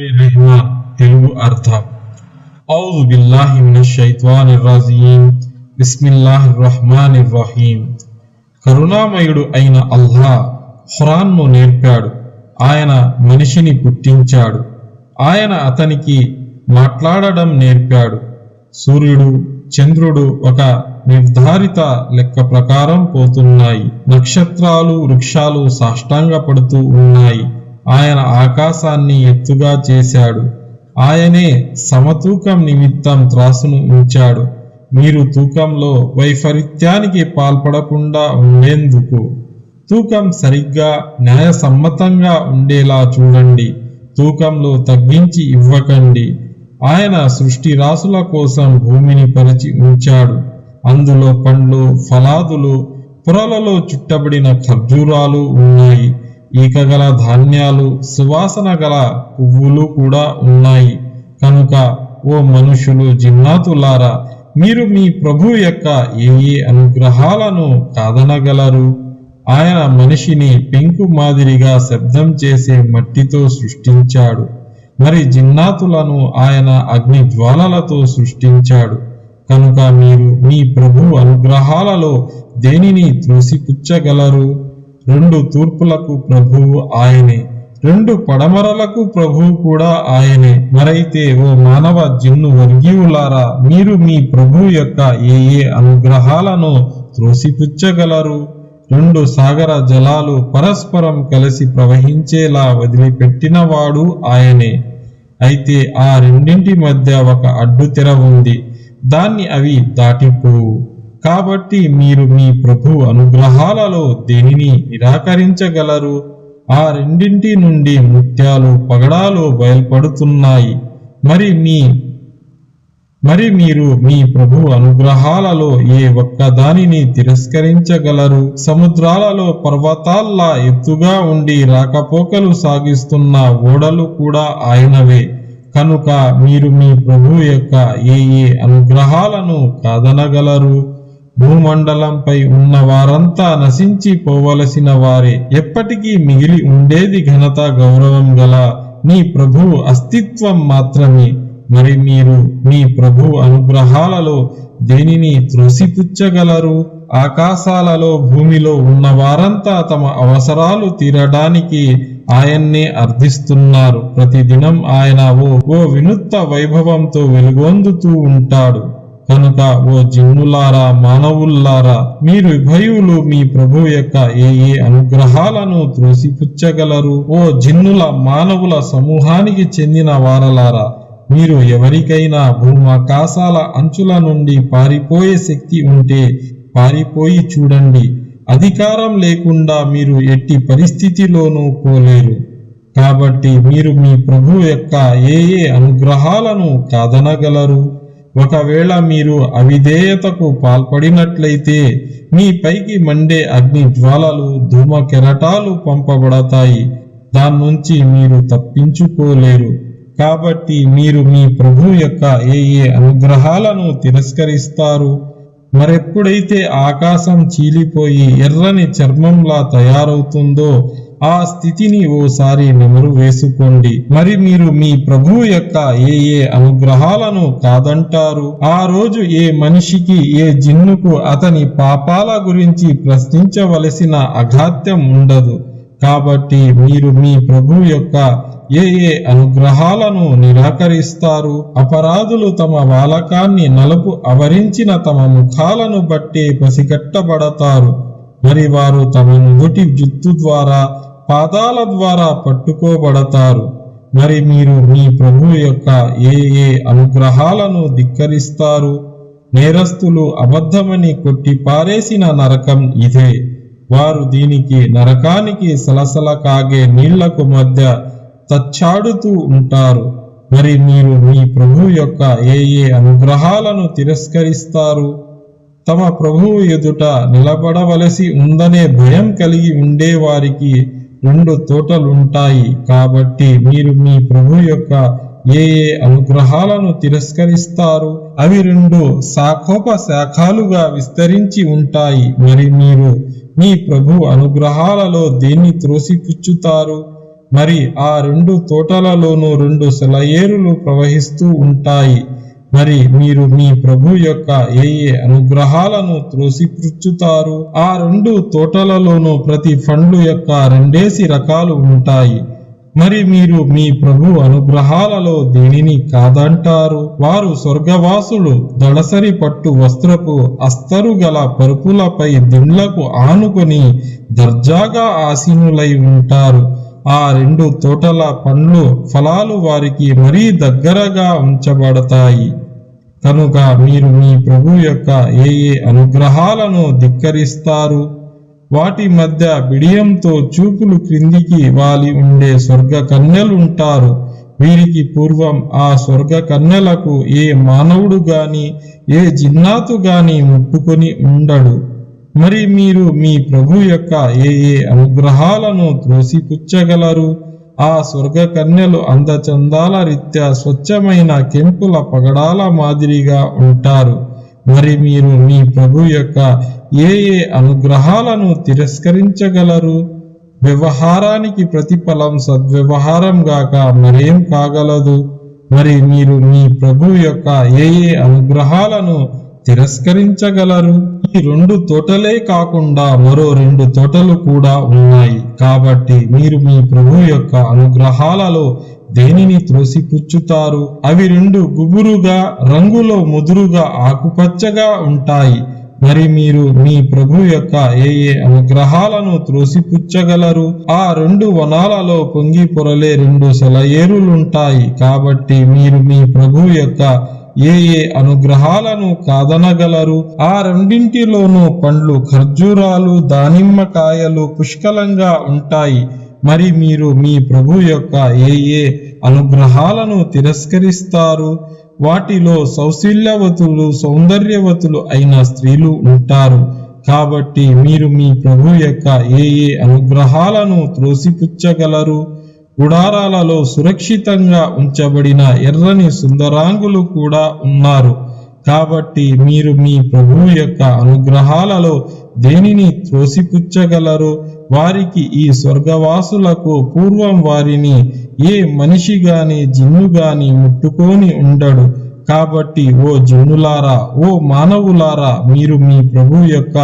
రెహమాన్ తెలుగు అర్థం. కరుణామయుడు అయిన అల్లా ఖురాన్ను నేర్పాడు. ఆయన మనిషిని పుట్టించాడు. ఆయన అతనికి మాట్లాడడం నేర్పాడు. సూర్యుడు చంద్రుడు ఒక నిర్ధారిత లెక్క ప్రకారం పోతున్నాయి. నక్షత్రాలు వృక్షాలు సాష్టాంగపడుతూ ఉన్నాయి. ఆయన ఆకాశాన్ని ఎత్తుగా చేశాడు. ఆయనే సమతూకం నిమిత్తం త్రాసును ఉంచాడు. మీరు తూకంలో వైపరీత్యానికి పాల్పడకుండా ఉండేందుకు. తూకం సరిగ్గా న్యాయసమ్మతంగా ఉండేలా చూడండి. తూకంలో తగ్గించి ఇవ్వకండి. ఆయన సృష్టి రాసుల కోసం భూమిని పరిచి ఉంచాడు. అందులో పండ్లు ఫలాదులు పొరలలో చుట్టబడిన ఖర్జూరాలు ఉన్నాయి. ఈకగల ధాన్యాలు సువాసన గల పువ్వులు కూడా ఉన్నాయి. కనుక ఓ మనుషులు జిన్నాతులారా మీరు మీ ప్రభు యొక్క ఏ ఏ అనుగ్రహాలను కాదనగలరు? ఆయన మనిషిని పెంకు మాదిరిగా శబ్దం చేసే మట్టితో సృష్టించాడు. మరి జిన్నాతులను ఆయన అగ్ని జ్వాలలతో సృష్టించాడు. కనుక మీరు మీ ప్రభు అనుగ్రహాలలో దేనిని త్రోసిపుచ్చగలరు? రెండు తూర్పులకు ప్రభువు ఆయనే రెండు పడమరలకు ప్రభువు కూడా ఆయనే. మరైతే ఓ మానవ జిన్ను వర్గీయులారా మీరు మీ ప్రభు యొక్క ఏ ఏ అనుగ్రహాలను త్రోసిపుచ్చగలరు? రెండు సాగర జలాలు పరస్పరం కలిసి ప్రవహించేలా వదిలిపెట్టినవాడు ఆయనే. అయితే ఆ రెండింటి మధ్య ఒక అడ్డు తెర ఉంది. దాన్ని అవి దాటిపోవు. కాబట్టి మీరు మీ ప్రభు అనుగ్రహాలలో దేనిని నిరాకరించగలరు? ఆ రెండింటి నుండి ముత్యాలు పగడాలు బయల్పడుతున్నాయి. మరి మీ మరి మీరు మీ ప్రభు అనుగ్రహాలలో ఏ ఒక్క దానిని తిరస్కరించగలరు? సముద్రాలలో పర్వతాల్లా ఎత్తుగా ఉండి రాకపోకలు సాగిస్తున్న ఓడలు కూడా ఆయనవే. కనుక మీరు మీ ప్రభు యొక్క ఏ ఏ అనుగ్రహాలను కాదనగలరు? భూమండలంపై ఉన్న వారంతా నశించి పోవలసిన వారే. ఎప్పటికీ మిగిలి ఉండేది ఘనత గౌరవం గల నీ ప్రభువు అస్తిత్వం మాత్రమే. మరి మీరు మీ ప్రభు అనుగ్రహాలలో దేనిని త్రోసిపుచ్చగలరు? ఆకాశాలలో భూమిలో ఉన్న వారంతా తమ అవసరాలు తీరడానికి ఆయన్నే అర్థిస్తున్నారు. ప్రతిదినం ఆయన ఓ ఓ వినుత్త వైభవంతో వెలుగొందుతూ ఉంటాడు. కనుక ఓ జిన్నులారా మానవుల్లారా మీరు భయులు మీ ప్రభు యొక్క ఏ ఏ అనుగ్రహాలను త్రోసిపుచ్చగలరు? ఓ జిన్నుల మానవుల సమూహానికి చెందిన వారలారా మీరు ఎవరికైనా భూమాకాశాల అంచుల నుండి పారిపోయే శక్తి ఉంటే పారిపోయి చూడండి. అధికారం లేకుండా మీరు ఎట్టి పరిస్థితిలోనూ పోలేరు. కాబట్టి మీరు మీ ప్రభు యొక్క ఏ ఏ అనుగ్రహాలను కాదనగలరు? ఒకవేళ మీరు అవిధేయతకు పాల్పడినట్లయితే మీ పైకి మండే అగ్ని జ్వాలలు ధూమ కెరటాలు పంపబడతాయి. దాని నుంచి మీరు తప్పించుకోలేరు. కాబట్టి మీరు మీ ప్రభు యొక్క ఏ ఏ అనుగ్రహాలను తిరస్కరిస్తారు? మరెప్పుడైతే ఆకాశం చీలిపోయి ఎర్రని చర్మంలా తయారవుతుందో ఆ స్థితిని ఓసారి నెమరు వేసుకోండి. మరి మీరు మీ ప్రభు యొక్క ఏ ఏ అనుగ్రహాలను కాదంటారు? ఆ రోజు ఏ మనిషికి ఏ జిన్నుకు అతని పాపాల గురించి ప్రశ్నించవలసిన అఘాత్యం ఉండదు. కాబట్టి మీరు మీ ప్రభు యొక్క ఏ ఏ అనుగ్రహాలను నిరాకరిస్తారు? అపరాధులు తమ వాలకాన్ని నలుపు అవరించిన తమ ముఖాలను బట్టి పసిగట్టబడతారు. మరి వారు తమ నుదుటి జుత్తు ద్వారా పాదాల ద్వారా పట్టుకోబడతారు. మరి మీరు మీ ప్రభు యొక్క ఏ ఏ అనుగ్రహాలను ధిక్కరిస్తారు? నేరస్తులు అబద్ధమని కొట్టి పారేసిన నరకం ఇదే. వారు దీనికి నరకానికి సలసల కాగే నీళ్ళకు మధ్య తచ్చాడుతూ ఉంటారు. మరి మీరు మీ ప్రభు యొక్క ఏ ఏ అనుగ్రహాలను తిరస్కరిస్తారు? తమ ప్రభువు ఎదుట నిలబడవలసి ఉందనే భయం కలిగి ఉండేవారికి రెండు తోటలుంటాయి కాబట్టి మీరు మీ ప్రభు యొక్క ఏ ఏ అనుగ్రహాలను తిరస్కరిస్తారు? అవి రెండు శాఖోప శాఖాలుగా విస్తరించి ఉంటాయి. మరి మీరు మీ ప్రభు అనుగ్రహాలలో దేన్ని త్రోసిపుచ్చుతారు? మరి ఆ రెండు తోటలలోనూ రెండు సెలయేరులు ప్రవహిస్తూ ఉంటాయి. మరి మీరు మీ ప్రభు యొక్క ఏ ఏ అనుగ్రహాలను త్రోసిపుచ్చుతారు? ఆ రెండు తోటలలోనూ ప్రతి పండ్లు యొక్క రెండేసి రకాలు ఉంటాయి. మరి మీరు మీ ప్రభు అనుగ్రహాలలో దేనిని కాదంటారు? వారు స్వర్గవాసులు దళసరి పట్టు వస్త్రపు అస్తరు గల పరుపులపై దిండ్లకు ఆనుకొని దర్జాగా ఆసీనులై ఉంటారు. ఆ రెండు తోటల పండ్లు ఫలాలు వారికి మరీ దగ్గరగా ఉంచబడతాయి. కనుక మీరు మీ ప్రభు యొక్క ఏ ఏ అనుగ్రహాలను ధిక్కరిస్తారు? వాటి మధ్య బిడియంతో చూపులు క్రిందికి వాలి ఉండే స్వర్గ కన్యలుంటారు వీరికి పూర్వం ఆ స్వర్గ కన్యలకు ఏ మానవుడు గాని ఏ జిన్నాతు గాని ముట్టుకొని ఉండడు. మరి మీరు మీ ప్రభు యొక్క ఏ ఏ అనుగ్రహాలను త్రోసిపుచ్చగలరు? ఆ స్వర్గ కన్యలు అందచందాల రీత్యా స్వచ్ఛమైన కెంపుల పగడాల మాదిరిగా ఉంటారు. మరి మీరు మీ ప్రభు యొక్క ఏ ఏ అనుగ్రహాలను తిరస్కరించగలరు? వ్యవహారానికి ప్రతిఫలం సద్వ్యవహారం గాక మరేం కాగలదు? మరి మీరు మీ ప్రభు యొక్క ఏ ఏ అనుగ్రహాలను తిరస్కరించగలరు. ఈ రెండు తోటలే కాకుండా మరో రెండు తోటలు కూడా ఉన్నాయి. కాబట్టి మీరు మీ ప్రభు యొక్క అనుగ్రహాలలో దేనిని త్రోసిపుచ్చుతారు? అవి రెండు గుబురుగా రంగులో ముదురుగా ఆకుపచ్చగా ఉంటాయి. మరి మీరు మీ ప్రభు యొక్క ఏ ఏ అనుగ్రహాలను త్రోసిపుచ్చగలరు? ఆ రెండు వనాలలో పొంగి పొరలే రెండు సెలయేరులుంటాయి. కాబట్టి మీరు మీ ప్రభు యొక్క ఏ ఏ అనుగ్రహాలను కాదనగలరు? ఆ రెండింటిలోనూ పండ్లు ఖర్జూరాలు దానిమ్మకాయలు పుష్కలంగా ఉంటాయి. మరి మీరు మీ ప్రభు యొక్క ఏ ఏ అనుగ్రహాలను తిరస్కరిస్తారు? వాటిలో సౌశల్యవతులు సౌందర్యవతులు అయిన స్త్రీలు ఉంటారు. కాబట్టి మీరు మీ ప్రభు యొక్క ఏ ఏ అనుగ్రహాలను త్రోసిపుచ్చగలరు? గుడారాలలో సురక్షితంగా ఉంచబడిన ఎర్రని సుందరాంగులు కూడా ఉన్నారు. కాబట్టి మీరు మీ ప్రభువు యొక్క అనుగ్రహాలలో దేనిని త్రోసిపుచ్చగలరు? వారికి ఈ స్వర్గవాసులకు పూర్వం వారిని ఏ మనిషి గాని జిన్ను గాని ముట్టుకొని ఉండడు. కాబట్టి ఓ జనులారా ఓ మానవులారా మీరు మీ ప్రభు యొక్క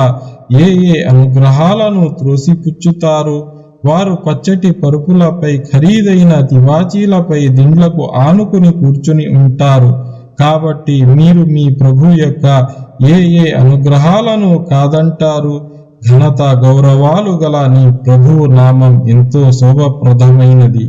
ఏ ఏ అనుగ్రహాలను త్రోసిపుచ్చుతారు? వారు పచ్చటి పరుపులపై ఖరీదైన తివాచీలపై దిండ్లకు ఆనుకుని కూర్చుని ఉంటారు. కాబట్టి మీరు మీ ప్రభు యొక్క ఏ ఏ అనుగ్రహాలను కాదంటారు? ఘనత గౌరవాలు గల నీ ప్రభువు నామం ఎంతో శోభప్రదమైనది.